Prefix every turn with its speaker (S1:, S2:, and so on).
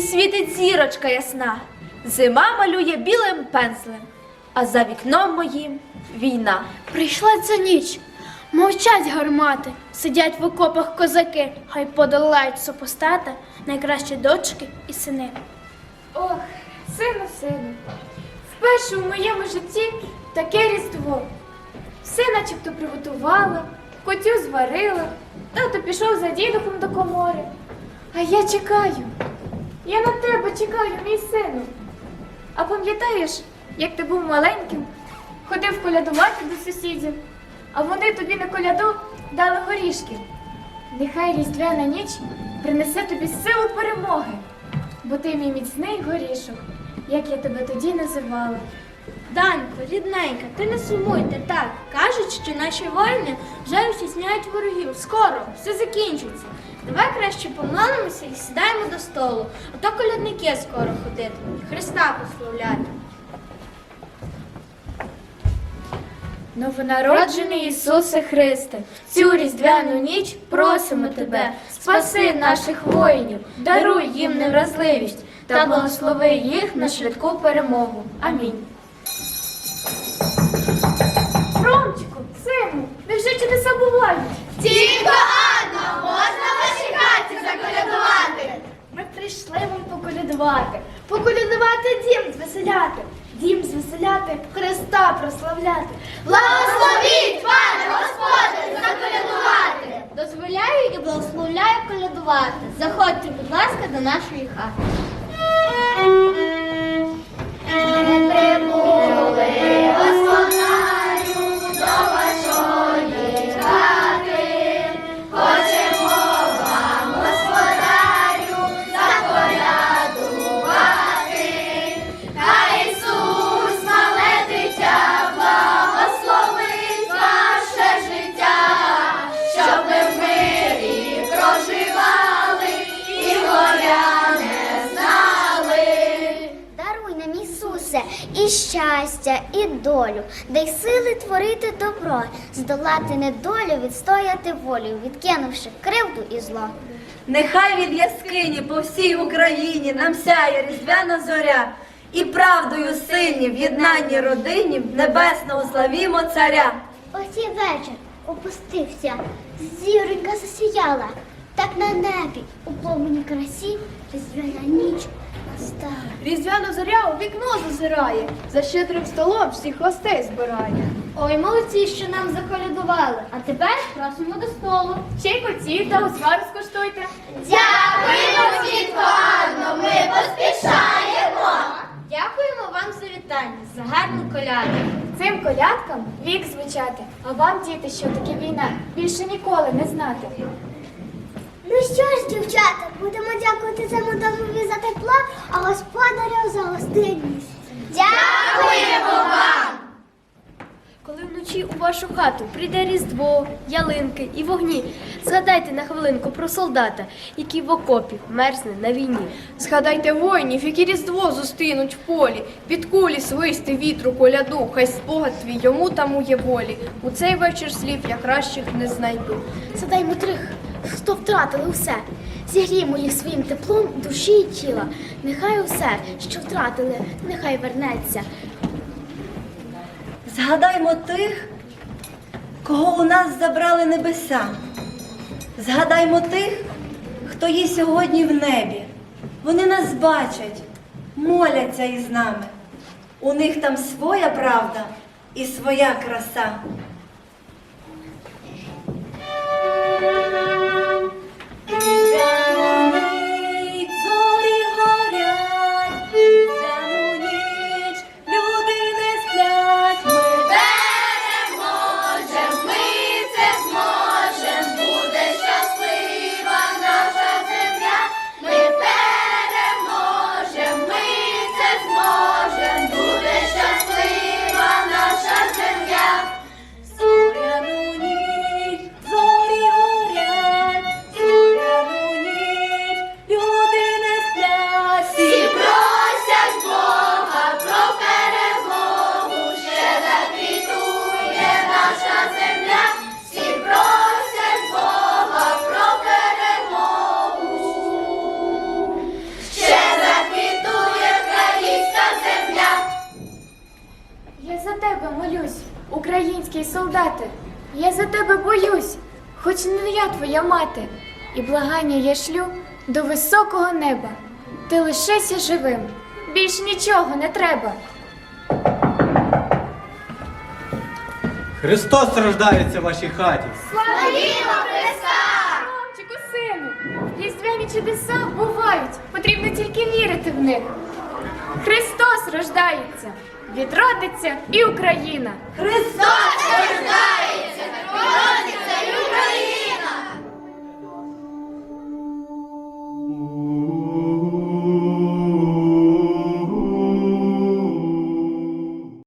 S1: світить зірочка ясна, зима малює білим пензлем, а за вікном моїм війна.
S2: Прийшла ця ніч. Мовчать гармати, сидять в окопах козаки, хай подолають супостата, найкращі дочки і сини.
S3: Ох, сину, сину, вперше у моєму житті таке різдво. Все начебто приготувала, котю зварила, тато пішов за дідухом до комори. А я чекаю. Я на тебе чекаю, мій сину. А пам'ятаєш, як ти був маленьким, ходив колядувати до сусідів, а вони тобі на коляду дали горішки. Нехай різдвяна ніч принесе тобі силу перемоги, бо ти мій міцний горішок, як я тебе тоді називала.
S2: Данько, рідненька, ти не сумуйте так. Кажуть, що наші воїни вже втісняють ворогів. Скоро, все закінчиться. Давай краще помолимося і сідаємо до столу. А то колядники скоро ходитимуть. Христа прославляти.
S3: Новонароджений Ісусе Христе, цю різдвяну ніч просимо Тебе, спаси наших воїнів, даруй їм невразливість та благослови їх на швидку перемогу. Амінь. Ромчику, сину, невже чудеса бувають?
S4: Тільки Анна, можна ваші хаті заколядувати?
S2: Ми прийшли вам поколядувати. Поколядувати дім звеселяти. Дім звеселяти, Христа прославляти.
S4: Благословіть, пане Господи, заколядувати!
S2: Дозволяю і благословляю колядувати. Заходьте, будь ласка, до нашої хати.
S4: Ми прибули,
S5: нам, і щастя, і долю, дай сили творити добро, здолати недолю, відстояти волю, відкинувши кривду і зло.
S6: Нехай від яскині по всій Україні нам сяє різдвяна зоря, і правдою сильні в єднанні родині небесного славімо царя.
S5: Ось і вечір опустився, зіронька засіяла, так на небі у пломені красі різдвяна ніч настала.
S3: Різдвяна зоря у вікно зазирає, за щедрим столом всіх гостей збирає.
S2: Ой, молодці, що нам заколядували. А тепер просимо до столу.
S3: Ще й коті та узвар скуштуйте.
S4: Дякуємо, тітко Анно, ми поспішаємо.
S2: Дякуємо вам за вітання, за гарну коляду.
S3: Цим колядкам вік звучати, а вам, діти, що таке війна, більше ніколи не знати.
S5: Що ж, дівчата, будемо дякувати цьому домові за тепло, а господарю за гостинність.
S4: Дякуємо вам.
S2: Коли вночі у вашу хату прийде Різдво, ялинки і вогні, згадайте на хвилинку про солдата, який в окопі мерзне на війні.
S7: Згадайте воїнів, які різдво зустрінуть в полі, під кулі свисти вітру коляду, хай спогад твій йому там є волі. У цей вечір слів я кращих не знайду.
S2: Згадаймо трих, хто втратили усе. Зігріємо їх своїм теплом душі і тіла. Нехай усе, що втратили, нехай вернеться.
S6: Згадаймо тих, кого у нас забрали небеса. Згадаймо тих, хто є сьогодні в небі. Вони нас бачать, моляться із нами. У них там своя правда і своя краса.
S3: Тебе молюсь, український солдате. Я за тебе боюсь, хоч не я твоя мати. І благання я шлю до високого неба. Ти лишися живим, більш нічого не треба.
S8: Христос рождається в вашій хаті.
S3: Хлопчику, сину, різдвяні чудеса бувають, потрібно тільки вірити в них. Христос рождається, відродиться і Україна.
S6: Христос!